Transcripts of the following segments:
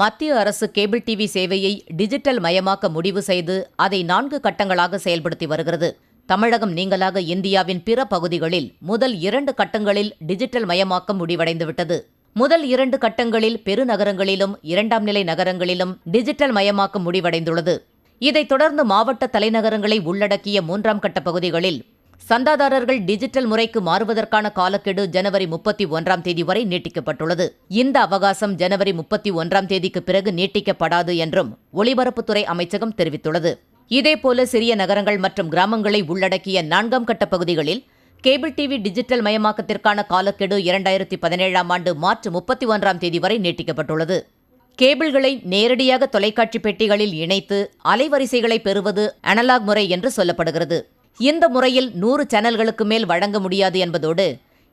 மத்திய அரசு cable TV சேவையை டிஜிட்டல் மயமாக்க முடிவு செய்து அதை நான்கு கட்டங்களாக செயல்படுத்தி வருகிறது. தமிழகம் நீங்களாக இந்தியாவின் பிற பகுதிகளில் முதல் இரண்டு கட்டங்களில் டிஜிட்டல் மயமாக்கம் முடிவடைந்துவிட்டது. முதல் இரண்டு கட்டங்களில் பெருநகரங்களிலும் இரண்டாம் நிலை நகரங்களிலும் டிஜிட்டல் மயமாக்கம் முடிவடைந்துள்ளது. இதைத் தொடர்ந்து மாவட்ட தலைநகரங்களை உள்ளடக்கிய மூன்றாம் கட்ட பகுதிகளில் சந்தாதாரர்கள் டிஜிட்டல் முறைக்கு மாறுவதற்கான காலக்கெடு ஜனவரி முப்பத்தி ஒன்றாம் தேதி வரை நீட்டிக்கப்பட்டுள்ளது. இந்த அவகாசம் ஜனவரி முப்பத்தி ஒன்றாம் தேதிக்கு பிறகு நீட்டிக்கப்படாது என்றும் ஒலிபரப்புத்துறை அமைச்சகம் தெரிவித்துள்ளது. இதேபோல சிறிய நகரங்கள் மற்றும் கிராமங்களை உள்ளடக்கிய நான்காம் கட்ட பகுதிகளில் கேபிள் டிவி டிஜிட்டல் மயமாக்கத்திற்கான காலக்கெடு இரண்டாயிரத்தி பதினேழாம் ஆண்டு மார்ச் முப்பத்தி ஒன்றாம் தேதி வரை நீட்டிக்கப்பட்டுள்ளது. கேபிள்களை நேரடியாக தொலைக்காட்சி பெட்டிகளில் இணைத்து அலைவரிசைகளை பெறுவது அனலாக் முறை என்று சொல்லப்படுகிறது. இந்த முறையில் நூறு சேனல்களுக்கு மேல் வழங்க முடியாது என்பதோடு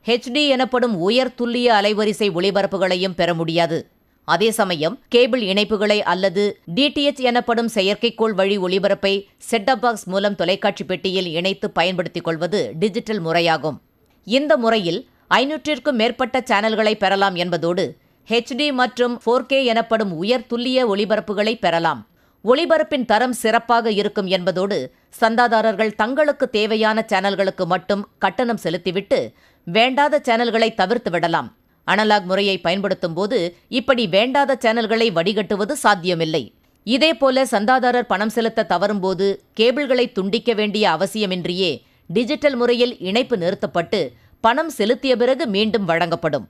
ஹெச்டி எனப்படும் உயர் துல்லிய அலைவரிசை ஒளிபரப்புகளையும் பெற முடியாது. அதே சமயம் கேபிள் இணைப்புகளை அல்லது டிடிஎச் எனப்படும் செயற்கைக்கோள் வழி ஒளிபரப்பை செட்டப் பாக்ஸ் மூலம் தொலைக்காட்சி பெட்டியில் இணைத்து பயன்படுத்திக் கொள்வது டிஜிட்டல் முறையாகும். இந்த முறையில் ஐநூற்றிற்கும் மேற்பட்ட சேனல்களை பெறலாம் என்பதோடு ஹெச்டி மற்றும் ஃபோர் கே எனப்படும் உயர் துல்லிய ஒளிபரப்புகளை பெறலாம். ஒளிபரப்பின் தரம் சிறப்பாக இருக்கும் என்பதோடு சந்தாதாரர்கள் தங்களுக்கு தேவையான சேனல்களுக்கு மட்டும் கட்டணம் செலுத்திவிட்டு வேண்டாத சேனல்களை தவிர்த்து விடலாம். அனலாக் முறையை பயன்படுத்தும் போது இப்படி வேண்டாத சேனல்களை வடிகட்டுவது சாத்தியமில்லை. இதேபோல சந்தாதாரர் பணம் செலுத்த தவறும்போது கேபிள்களை துண்டிக்க வேண்டிய அவசியமின்றியே டிஜிட்டல் முறையில் இணைப்பு நிறுத்தப்பட்டு பணம் செலுத்திய பிறகு மீண்டும் வழங்கப்படும்.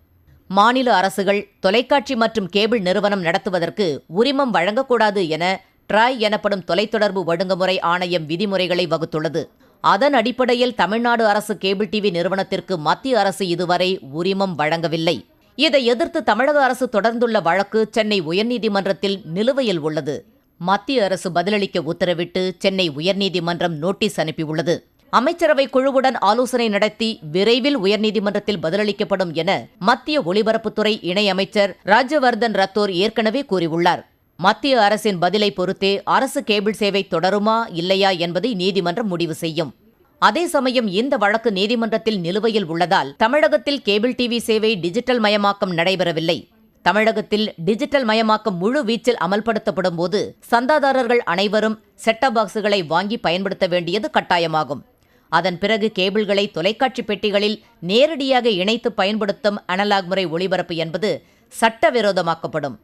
மாநில அரசுகள் தொலைக்காட்சி மற்றும் கேபிள் நிறுவனம் நடத்துவதற்கு உரிமம் வழங்கக்கூடாது என ட்ராய் எனப்படும் தொலைத்தொடர்பு ஒழுங்குமுறை ஆணையம் விதிமுறைகளை வகுத்துள்ளது. அதன் அடிப்படையில் தமிழ்நாடு அரசு கேபிள் டிவி நிறுவனத்திற்கு மத்திய அரசு இதுவரை உரிமம் வழங்கவில்லை. இதை எதிர்த்து தமிழக அரசு தொடர்ந்துள்ள வழக்கு சென்னை உயர்நீதிமன்றத்தில் நிலுவையில் உள்ளது. மத்திய அரசு பதிலளிக்க உத்தரவிட்டு சென்னை உயர்நீதிமன்றம் நோட்டீஸ் அனுப்பியுள்ளது. அமைச்சரவை குழுவுடன் ஆலோசனை நடத்தி விரைவில் உயர்நீதிமன்றத்தில் பதிலளிக்கப்படும் என மத்திய ஒலிபரப்புத்துறை இணையமைச்சர் ராஜ்யவர்தன் ரத்தோர் ஏற்கனவே கூறியுள்ளார். மத்திய அரசின் பதிலை பொறுத்தே அரசு கேபிள் சேவை தொடருமா இல்லையா என்பதை நீதிமன்றம் முடிவு செய்யும். அதே சமயம் இந்த வழக்கு நீதிமன்றத்தில் நிலுவையில் உள்ளதால் தமிழகத்தில் கேபிள் டிவி சேவை டிஜிட்டல் மயமாக்கம் நடைபெறவில்லை. தமிழகத்தில் டிஜிட்டல் மயமாக்கம் முழு வீச்சில் அமல்படுத்தப்படும் போது சந்தாதாரர்கள் அனைவரும் செட்டப் பாக்ஸுகளை வாங்கி பயன்படுத்த வேண்டியது கட்டாயமாகும். அதன் பிறகு கேபிள்களை தொலைக்காட்சி பெட்டிகளில் நேரடியாக இணைத்து பயன்படுத்தும் அனலாக் முறை ஒளிபரப்பு என்பது சட்டவிரோதமாக்கப்படும்.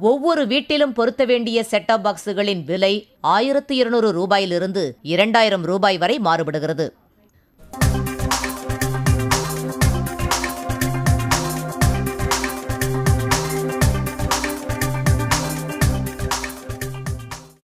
ஒவ்வொரு வீட்டிலும் பொருத்த வேண்டிய செட்டாப் பாக்ஸுகளின் விலை ஆயிரத்து இருநூறு ரூபாயிலிருந்து இரண்டாயிரம் ரூபாய் வரை மாறுபடுகிறது.